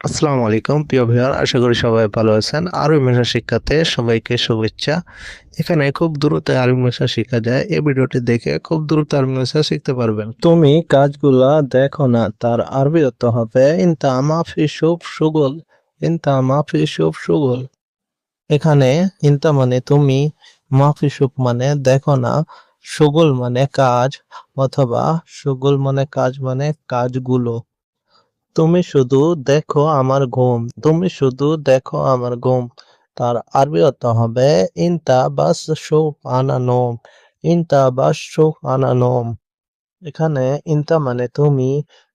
আসসালামু আলাইকুম, প্রিয় ভিউয়ার, আশা করি সবাই ভালো আছেন। আরবি ভাষা শিক্ষাতে সবাইকে শুভেচ্ছা। এখানে খুব দ্রুত আরবি ভাষা শেখা যায়। এই ভিডিওটি দেখে খুব দ্রুত আরবি ভাষা শিখতে পারবেন। তুমি কাজগুলা দেখো না, তার আরবি অর্থ হবে ইনতা মাফি শুভ সুগল। ইনতা মাফি শুভ সুগল। এখানে ইনতা মানে তুমি, মাফি শুভ মানে দেখো না, সুগল মানে কাজ, অথবা সুগল মানে কাজ মানে কাজগুলো। তুমি শুধু দেখো আমার ঘুম, তুমি শুধু দেখো আমার ঘুম। তার আরবি অর্থ হবে, ইনতা বাস সুখ আনা নোম, ইনতা বাস সুখ আনা নোম। এখানে ইনতা মানে তুমি,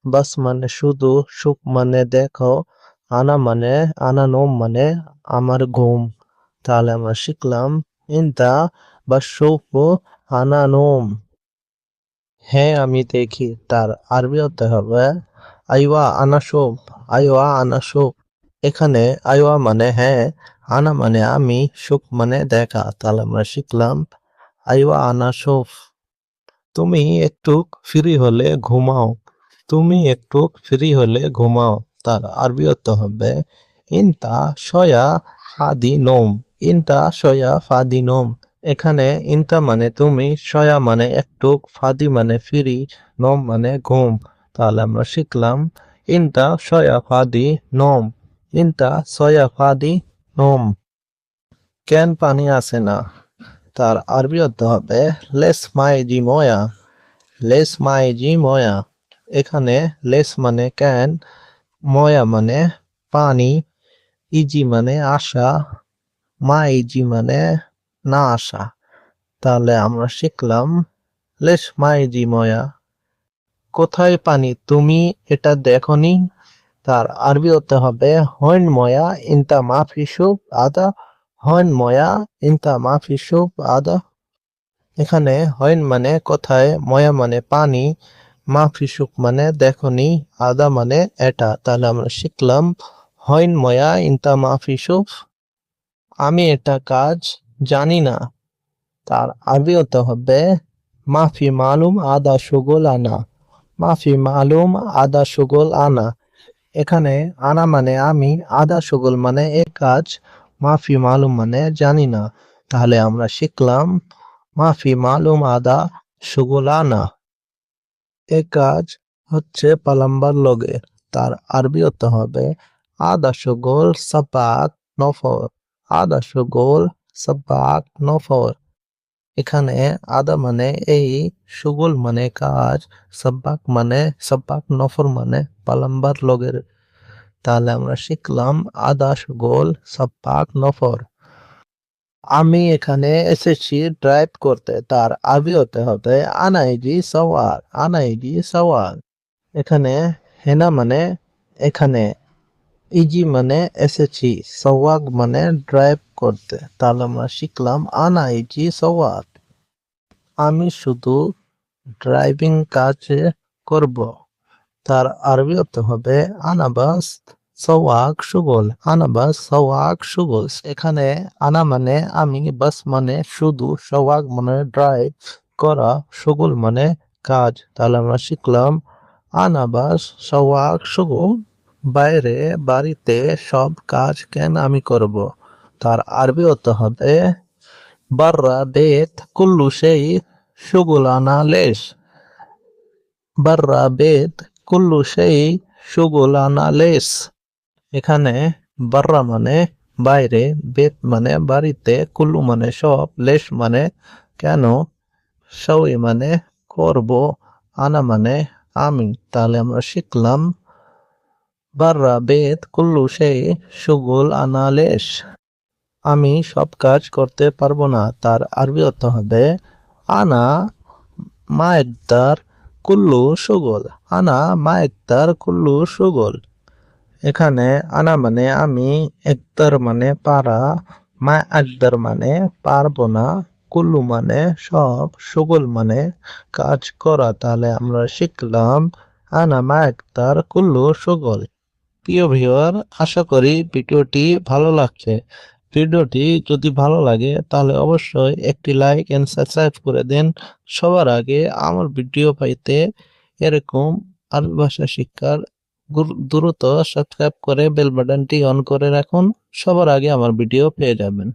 বাস মানে শুধু সুখ মানে দেখো, আনা মানে আনা নোম মানে আমার ঘুম। তাহলে আমরা শিখলাম, ইনতা বাস সুখ আনা নোম। হ্যাঁ আমি দেখি। তার আরবি অর্থ হবে আইওয়া আনা শোভ, আইওয়া আনা শোভ। এখানে আইওয়া মানে হ্যাঁ আনা মানে আমি সুখ মানে দেখা। তাহলে আমরা শিখলাম আইওয়া আনা শোভ। তুমি একটু ফ্রি হলে ঘুমাও। তুমি একটু ফ্রি হলে ঘুমাও। তার আরবি অর্থ হবে, ইনতা সয়া ফাদি নোম। ইনতা সয়া ফাদি নোম। এখানে ইনতা মানে তুমি সয়া মানে একটু, ফাদি মানে ফ্রি, নোম মানে ঘুম। তাহলে আমরা শিখলাম ইনতা সয়া ফাদি নোম। ইনতা সয়া ফাদি নোম। কেন পানি আসে না? তার আরবি অর্থ হবে, লেস মাই জি ময়া। লেস মাই জি ময়া। এখানে লেস মানে ক্যান ময়া মানে পানি, ইজি মানে আশা, মাই জি মানে না আসা তাহলে আমরা শিখলাম, লেস মাই জি ময়া। কোথায় পানি? তুমি এটা দেখনি? তার আরবি হতে হবে, হইন ময়া ইনতা মাফি শুভ আদা, হইন ময়া ইনতা মাফি শুভ আদা। এখানে হইন মানে কোথায়, ময়া মানে পানি, মাফি শুভ মানে দেখনি, আদা মানে এটা। তাহলে আমরা শিখলাম, হইন ময়া ইনতা মাফি শুভ আমি এটা কাজ জানি না। তার আরবি হতে হবে, মাফি মালুম আদা সুগল আনা মাফি মালুম আদা সুগল আনা। এখানে আনা মানে আমি, আদা সুগল মানে এ কাজ, মাফি মালুম মানে জানি না। তাহলে আমরা শিখলাম মাফি মালুম আদা সুগল আনা। এ কাজ হচ্ছে পালাম্বার লগে, তার আরবি হতে হবে আদা সুগল সাপাক নফর। আদা সুগল সাপাক নফর। এখানে আদা মানে এই সুগল মানে কাজ, সাব্বাক মানে সাব্বাক নফর মানে পালাম্বার লগের। তাহলে আমরা শিখলাম আদা সুগল, সাব্বাক নফর। আমি এখানে এসেছি ড্রাইভ করতে, তার আবি হতে হবে আনাইজি সওয়ার আনাইজি সওয়ার এখানে হেনা মানে এখানে ইজি মানে এসেছি সওয়াক মানে ড্রাইভ করতে। তাহলে আমরা শিখলাম আনা ইজি সওয়াক আমি শুধু ড্রাইভিং কাজ করব। তার আরবি অর্থ হবে আনাবাস সওয়াক সুগল। আনাবাস সওয়াক সুগল। এখানে আনা মানে আমি, বাস মানে শুধু সওয়াক মানে ড্রাইভ করা, সুগল মানে কাজ। তাহলে আমরা শিখলাম আনাবাস সওয়াক সুগল। বাইরে বাড়িতে সব কাজ কেন আমি করব? তার আরবি অর্থ হবে, বাররা বেত কুল্লু সেই সুগুলানা লেশ। বাররা বেত কুল্লু সেই সুগুলানা লেস এখানে বাররা মানে বাইরে, বেত মানে বাড়িতে, কুল্লু মানে সব, লেশ মানে কেন? সই মানে করব, আনা মানে আমি। তাহলে আমরা শিখলাম বাররা বেত কুল্লু সেই সুগুল আনা লেশ আমি সব কাজ করতে পারব না, তার আরবি অর্থ হবে, আনা মায়েদার কুল্লু সুগল, আনা মায়েদার কুল্লু সুগল। এখানে আনা মানে আমি, একদার মানে পারা মা একদার মানে পারব না, কুল্লু মানে সব, সুগল মানে কাজ করা। তাহলে আমরা শিখলাম, আনা মা একদার কুল্লু সুগল। প্রিয় ভিউয়ার আশা করি ভিডিওটি ভালো লাগছে। ভিডিওটি যদি ভালো লাগে, তাহলে অবশ্যই একটি লাইক এন্ড সাবস্ক্রাইব করে দেন। সবার আগে আমার ভিডিও পাইতে এরকম আরবি ভাষা শিক্ষার দ্রুত সাবস্ক্রাইব করে বেল বাটনটি অন করে রাখুন। সবার আগে আমার ভিডিও পেয়ে যাবেন।